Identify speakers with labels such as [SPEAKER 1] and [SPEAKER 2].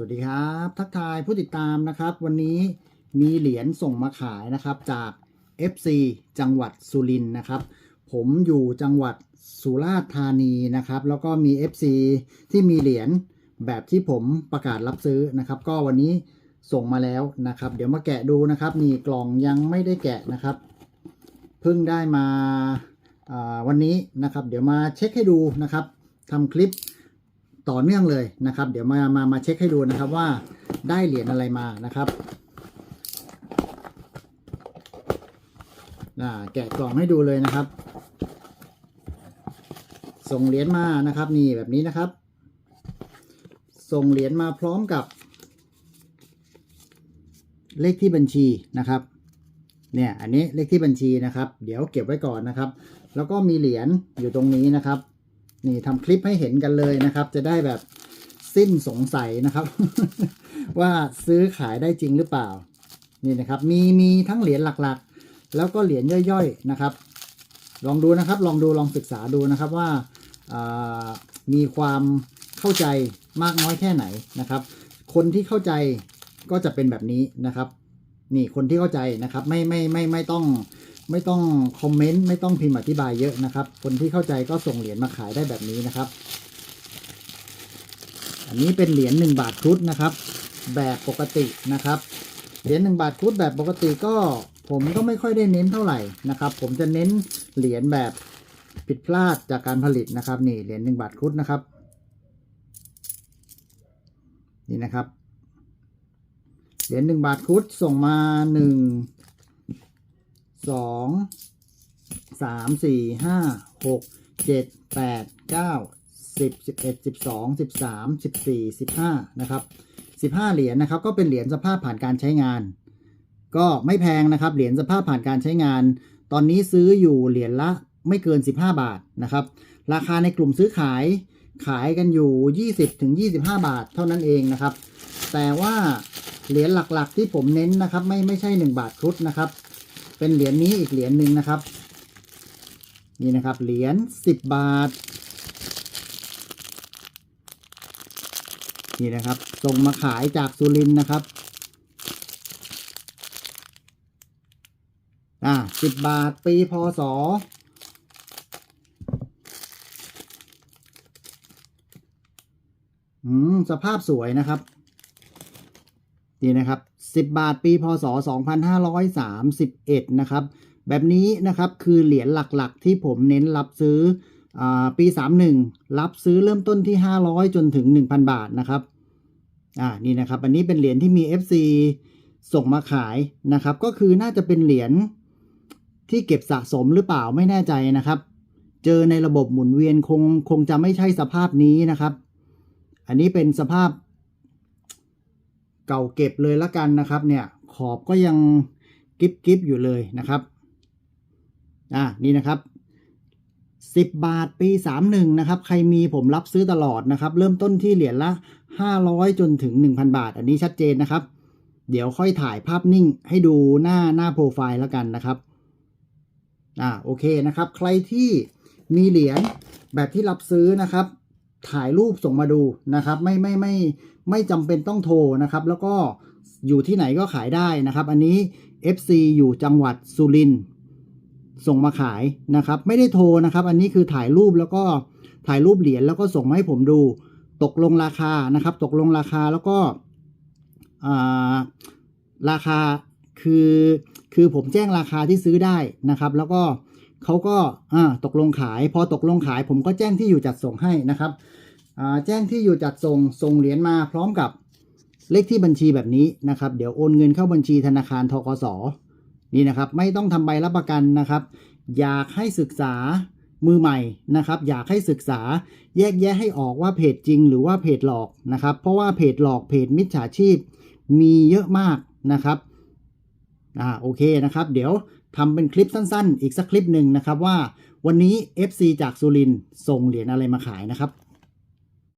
[SPEAKER 1] วัสดีครับ ทักทายผู้ติดตามนะครับ วันนี้มีเหรียญส่งมาขายนะครับจาก FC จังหวัดสุรินทร์นะครับ ผมอยู่จังหวัดสุราษฎร์ธานีนะครับ แล้วก็มี FC ที่มีเหรียญแบบที่ผมประกาศรับซื้อนะครับ ก็วันนี้ส่งมาแล้วนะครับ เดี๋ยวมาแกะดูนะครับนี่กล่องยังไม่ได้แกะนะครับเพิ่งได้มาอ่าวันนี้นะครับ เดี๋ยวมาเช็คให้ดูนะครับทำคลิป ต่อเนื่องเลยนะครับ เดี๋ยวมามามาเช็คให้ดูนะครับว่าได้เหรียญอะไรมานะครับอ่าแกะกล่องให้ดูเลยนะครับ ส่งเหรียญมานะครับนี่แบบนี้นะครับ ส่งเหรียญมาพร้อมกับ เลขที่บัญชีนะครับเนี่ยอันนี้เลขที่บัญชีนะครับ เดี๋ยวเก็บไว้ก่อนนะครับ แล้วก็มีเหรียญอยู่ตรงนี้นะครับ นี่ทำคลิปให้เห็นกันเลยนะครับ จะได้แบบสิ้นสงสัยนะครับ ว่าซื้อขายได้จริงหรือเปล่า นี่นะครับมีมีทั้งเหรียญหลักๆ แล้วก็เหรียญย่อยๆนะครับ ลองดูนะครับ ลองดูลองศึกษาดูนะครับว่าามีความเข้าใจมากน้อยแค่ไหนนะครับ คนที่เข้าใจก็จะเป็นแบบนี้นะครับ นี่คนที่เข้าใจนะครับ ไม่ไม่ไม่ไม่ต้อง ไม่ต้องคอมเมนต์ไม่ต้องพิมพ์อธิบายเยอะนะครับ คนที่เข้าใจก็ส่งเหรียญมาขายได้แบบนี้นะครับ อันนี้เป็นเหรียญหนึ่งบาทครุฑนะครับ แบบปกตินะครับ เหรียญหนึ่งบาทครุฑแบบปกติก็ผมก็ไม่ค่อยได้เน้นเท่าไหร่นะครับ ผมจะเน้นเหรียญแบบผิดพลาดจากการผลิตนะครับ นี่เหรียญหนึ่งบาทครุฑนะครับ นี่นะครับ เหรียญหนึ่งบาทครุฑส่งมาหนึ่ง สองสามสี่ห้าหกเจ็ดแปดเก้าสิบสิบเอ็ดสิบสองสิบสามสิบสี่สิบห้านะครับสิบห้าเหรียญนะครับ ก็เป็นเหรียญสภาพผ่านการใช้งาน ก็ไม่แพงนะครับ เหรียญสภาพผ่านการใช้งาน ตอนนี้ซื้ออยู่เหรียญละไม่เกิน 15 บาทนะครับ ราคาในกลุ่มซื้อขายขายกันอยู่ 20ถึง25 บาทเท่านั้นเองนะครับ แต่ว่าเหรียญหลักๆที่ผมเน้นนะครับ ไม่ไม่ใช่ 1 บาทครุฑนะครับ เป็นเหรียญนี้อีกเหรียญหนึ่งนะครับ นี่นะครับ เหรียญ10บาท นี่นะครับ ส่งมาขายจากสุรินนะครับ อ่า10บาท ปีพศอืม สภาพสวยนะครับ นี่นะครับ 10 บาทปีพศ 2531 นะครับ แบบนี้นะครับคือเหรียญหลักๆ ที่ผมเน้นรับซื้ออาปี 31 รับซื้อเริ่มต้นที่ 500 จนถึง 1,000 บาทนะครับอ่านี่นะครับอันนี้เป็นเหรียญที่มี FC ส่งมาขายนะครับ ก็คือน่าจะเป็นเหรียญที่เก็บสะสมหรือเปล่าไม่แน่ใจนะครับ เจอในระบบหมุนเวียนคงคงจะไม่ใช่สภาพนี้นะครับ อันนี้เป็นสภาพ เก่าเก็บเลยละกันนะครับเนี่ยขอบก็ยังกิบกิบอยู่เลยนะครับอ่านี่นะครับ 10 บาทปี 31 นะครับ ใครมีผมรับซื้อตลอดนะครับ เริ่มต้นที่เหรียญละ 500 จนถึง 1,000 บาท อันนี้ชัดเจนนะครับ เดี๋ยวค่อยถ่ายภาพนิ่งให้ดูหน้าหน้าโปรไฟล์แล้วกันนะครับอ่าโอเคนะครับ ใครที่มีเหรียญแบบที่รับซื้อนะครับ ถ่ายรูปส่งมาดูนะครับ ไม่ไม่ไม่ไม่จำเป็นต้องโทรนะครับ แล้วก็อยู่ที่ไหนก็ขายได้นะครับ อันนี้ FC อยู่จังหวัดสุรินทร์ส่งมาขายนะครับ ไม่ได้โทรนะครับ อันนี้คือถ่ายรูปแล้วก็ถ่ายรูปเหรียญแล้วก็ส่งมาให้ผมดู ตกลงราคานะครับ ตกลงราคาแล้วก็ราคาคือคือผมแจ้งราคาที่ซื้อได้นะครับ แล้วก็ เขาก็อ่าตกลงขาย พอตกลงขาย ผมก็แจ้งที่อยู่จัดส่งให้นะครับอ่าแจ้งที่อยู่จัดส่งส่งเหรียญมาพร้อมกับเลขที่บัญชีแบบนี้นะครับ เดี๋ยวโอนเงินเข้าบัญชีธนาคารทกสนี่นะครับ ไม่ต้องทำใบรับประกันนะครับ อยากให้ศึกษามือใหม่นะครับ อยากให้ศึกษาแยกแยะให้ออกว่าเพจจริง หรือว่าเพจหลอกนะครับ เพราะว่าเพจหลอกเพจมิจฉาชีพมีเยอะมากนะครับ อ่าโอเคนะครับ เดี๋ยวทำเป็นคลิปสั้นๆ อีกสักคลิปหนึ่งนะครับว่าวันนี้ FC จากสุรินทร์ส่งเหรียญอะไรมาขายนะครับ